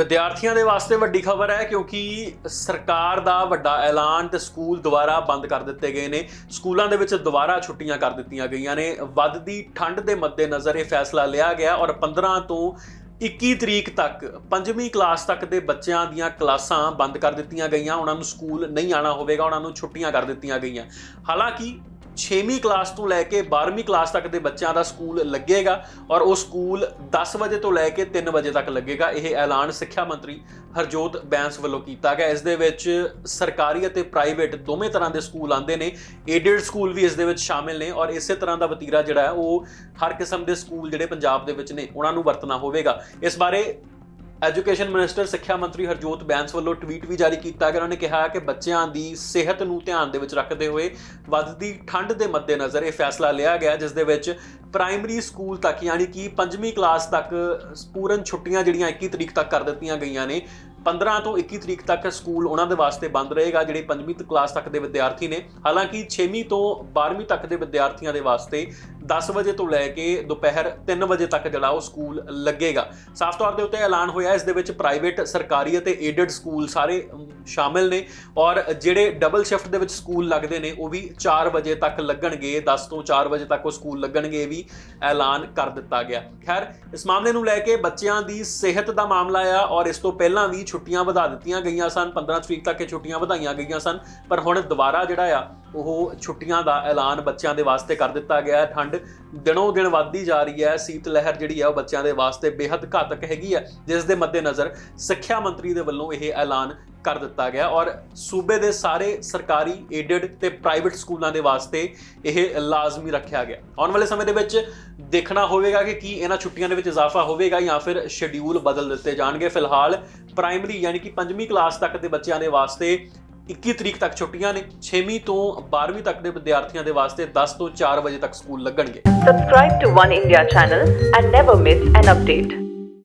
ਵਿਦਿਆਰਥੀਆਂ ਦੇ ਵਾਸਤੇ ਵੱਡੀ ਖਬਰ ਹੈ ਕਿਉਂਕਿ ਸਰਕਾਰ ਦਾ ਵੱਡਾ ਐਲਾਨ ਤੇ ਸਕੂਲ ਦੁਬਾਰਾ ਬੰਦ ਕਰ ਦਿੱਤੇ ਗਏ ਨੇ। ਸਕੂਲਾਂ ਦੇ ਵਿੱਚ ਦੁਬਾਰਾ ਛੁੱਟੀਆਂ ਕਰ ਦਿੱਤੀਆਂ ਗਈਆਂ ਨੇ। ਵੱਧਦੀ ਠੰਡ ਦੇ ਮੱਦੇਨਜ਼ਰ ਇਹ ਫੈਸਲਾ ਲਿਆ ਗਿਆ ਔਰ 15 ਤੋਂ 21 ਤਰੀਕ ਤੱਕ, ਪੰਜਵੀਂ ਕਲਾਸ ਤੱਕ ਦੇ ਬੱਚਿਆਂ ਦੀਆਂ ਕਲਾਸਾਂ ਬੰਦ ਕਰ ਦਿੱਤੀਆਂ ਗਈਆਂ। ਉਹਨਾਂ ਨੂੰ ਸਕੂਲ ਨਹੀਂ ਆਣਾ ਹੋਵੇਗਾ, ਉਹਨਾਂ ਨੂੰ ਛੁੱਟੀਆਂ ਕਰ ਦਿੱਤੀਆਂ ਗਈਆਂ। ਹਾਲਾਂਕਿ 6ਵੀਂ ਕਲਾਸ ਤੋਂ ਲੈ ਕੇ 12ਵੀਂ ਕਲਾਸ ਤੱਕ ਦੇ ਬੱਚਿਆਂ ਦਾ ਸਕੂਲ ਲੱਗੇਗਾ ਔਰ ਉਹ ਸਕੂਲ 10 ਵਜੇ ਤੋਂ ਲੈ ਕੇ 3 ਵਜੇ ਤੱਕ ਲੱਗੇਗਾ। ਇਹ ਐਲਾਨ ਸਿੱਖਿਆ ਮੰਤਰੀ ਹਰਜੋਤ ਬੈਂਸ ਵੱਲੋਂ ਕੀਤਾ ਗਿਆ। ਇਸ ਦੇ ਵਿੱਚ ਸਰਕਾਰੀ ਅਤੇ ਪ੍ਰਾਈਵੇਟ ਦੋਵੇਂ ਤਰ੍ਹਾਂ ਦੇ ਸਕੂਲ ਆਉਂਦੇ ਨੇ। ਏਡਡ ਸਕੂਲ ਵੀ ਇਸ ਦੇ ਵਿੱਚ ਸ਼ਾਮਿਲ ਨੇ ਔਰ ਇਸੇ ਤਰ੍ਹਾਂ ਦਾ ਵਤੀਰਾ ਜਿਹੜਾ ਹੈ, ਉਹ ਹਰ ਕਿਸਮ ਦੇ ਸਕੂਲ ਜਿਹੜੇ ਪੰਜਾਬ ਦੇ ਵਿੱਚ ਨੇ, ਉਹਨਾਂ ਨੂੰ ਵਰਤਣਾ ਹੋਵੇਗਾ। ਇਸ ਬਾਰੇ ਐਜੂਕੇਸ਼ਨ ਮਿਨਿਸਟਰ ਸਿੱਖਿਆ ਮੰਤਰੀ ਹਰਜੋਤ ਬੈਂਸ ਵੱਲੋਂ ਟਵੀਟ ਵੀ ਜਾਰੀ ਕੀਤਾ ਗਿਆ ਉਹਨਾਂ ਨੇ ਕਿਹਾ ਕਿ ਬੱਚਿਆਂ ਦੀ ਸਿਹਤ ਨੂੰ ਧਿਆਨ ਦੇ ਵਿੱਚ ਰੱਖਦੇ ਹੋਏ ਵੱਧਦੀ ਠੰਡ ਦੇ ਮੱਦੇਨਜ਼ਰ ਇਹ ਫੈਸਲਾ ਲਿਆ ਗਿਆ, ਜਿਸ ਦੇ ਵਿੱਚ ਪ੍ਰਾਇਮਰੀ ਸਕੂਲ ਤੱਕ ਯਾਨੀ ਕਿ ਪੰਜਵੀਂ ਕਲਾਸ ਤੱਕ ਪੂਰਨ ਛੁੱਟੀਆਂ ਜਿਹੜੀਆਂ 21 ਤਰੀਕ ਤੱਕ ਕਰ ਦਿੱਤੀਆਂ ਗਈਆਂ ਨੇ। 15 ਤੋਂ 21 ਤਰੀਕ ਤੱਕ ਸਕੂਲ ਉਹਨਾਂ ਦੇ ਵਾਸਤੇ ਬੰਦ ਰਹੇਗਾ, ਜਿਹੜੇ ਪੰਜਵੀਂ ਤੱਕ ਕਲਾਸ ਤੱਕ ਦੇ ਵਿਦਿਆਰਥੀ ਨੇ। ਹਾਲਾਂਕਿ 6ਵੀਂ ਤੋਂ 12ਵੀਂ ਤੱਕ ਦੇ ਵਿਦਿਆਰਥੀਆਂ ਦੇ ਵਾਸਤੇ 10 ਵਜੇ ਤੋਂ ਲੈ ਕੇ ਦੁਪਹਿਰ 3 ਵਜੇ ਤੱਕ ਜਿਹੜਾ ਉਹ ਸਕੂਲ ਲੱਗੇਗਾ। ਸਾਫ਼ ਤੌਰ ਦੇ ਉੱਤੇ ਐਲਾਨ ਹੋਇਆ, ਇਸ ਦੇ ਵਿੱਚ ਪ੍ਰਾਈਵੇਟ, ਸਰਕਾਰੀ ਅਤੇ ਏਡਡ ਸਕੂਲ ਸਾਰੇ ਸ਼ਾਮਿਲ ਨੇ ਔਰ ਜਿਹੜੇ ਡਬਲ ਸ਼ਿਫਟ ਦੇ ਵਿੱਚ ਸਕੂਲ ਲੱਗਦੇ ਨੇ, ਉਹ ਵੀ 4 ਵਜੇ ਤੱਕ ਲੱਗਣਗੇ 10 ਤੋਂ 4 ਵਜੇ ਤੱਕ ਉਹ ਸਕੂਲ ਲੱਗਣਗੇ ਵੀ ਐਲਾਨ ਕਰ ਦਿੱਤਾ ਗਿਆ। ਖੈਰ, ਇਸ ਮਾਮਲੇ ਨੂੰ ਲੈ ਕੇ ਬੱਚਿਆਂ ਦੀ ਸਿਹਤ ਦਾ ਮਾਮਲਾ ਆ ਔਰ ਇਸ ਤੋਂ ਪਹਿਲਾਂ ਵੀ ਛੁੱਟੀਆਂ ਵਧਾ ਦਿੱਤੀਆਂ ਗਈਆਂ ਸਨ 15 ਤਰੀਕ ਤੱਕ ਇਹ ਛੁੱਟੀਆਂ ਵਧਾਈਆਂ ਗਈਆਂ ਸਨ, ਪਰ ਹੁਣ ਦੁਬਾਰਾ ਜਿਹੜਾ ਆ ਉਹ ਛੁੱਟੀਆਂ ਦਾ ਐਲਾਨ ਬੱਚਿਆਂ ਦੇ ਵਾਸਤੇ ਕਰ ਦਿੱਤਾ ਗਿਆ ਹੈ। ਠੰਡ ਦਿਨੋਂ ਦਿਨ ਵੱਧਦੀ ਜਾ ਰਹੀ ਹੈ। ਸੀਤ ਲਹਿਰ ਜਿਹੜੀ ਹੈ ਉਹ ਬੱਚਿਆਂ ਦੇ ਵਾਸਤੇ ਬੇहद ਘਾਤਕ ਹੈਗੀ ਹੈ, ਜਿਸ ਦੇ ਮੱਦੇਨਜ਼ਰ ਸਿੱਖਿਆ ਮੰਤਰੀ ਦੇ ਵੱਲੋਂ ਇਹ ਐਲਾਨ ਕਰ ਦਿੱਤਾ ਗਿਆ ਔਰ ਸੂਬੇ ਦੇ ਸਾਰੇ ਸਰਕਾਰੀ ਏਡਡ ਤੇ ਪ੍ਰਾਈਵੇਟ ਸਕੂਲਾਂ ਦੇ ਵਾਸਤੇ ਇਹ ਲਾਜ਼ਮੀ ਰੱਖਿਆ ਗਿਆ। ਆਉਣ ਵਾਲੇ ਸਮੇਂ ਦੇ ਵਿੱਚ ਦੇਖਣਾ ਹੋਵੇਗਾ ਕਿ ਕੀ ਇਹਨਾਂ ਛੁੱਟੀਆਂ ਦੇ ਵਿੱਚ ਇਜ਼ਾਫਾ ਹੋਵੇਗਾ ਜਾਂ ਫਿਰ ਸ਼ਡਿਊਲ ਬਦਲ ਦਿੱਤੇ ਜਾਣਗੇ। ਫਿਲਹਾਲ ਪ੍ਰਾਇਮਰੀ ਯਾਨੀ ਕਿ ਪੰਜਵੀਂ ਕਲਾਸ ਤੱਕ ਦੇ ਬੱਚਿਆਂ ਦੇ ਵਾਸਤੇ 21 ਤਰੀਕ ਤੱਕ ਛੁੱਟੀਆਂ ਨੇ 6ਵੀਂ ਤੋਂ 12ਵੀਂ ਤੱਕ ਦੇ ਵਿਦਿਆਰਥੀਆਂ ਦੇ ਵਾਸਤੇ 10 ਤੋਂ 4 ਵਜੇ ਤੱਕ ਸਕੂਲ ਲੱਗਣਗੇ subscribe to One India channel and never miss an update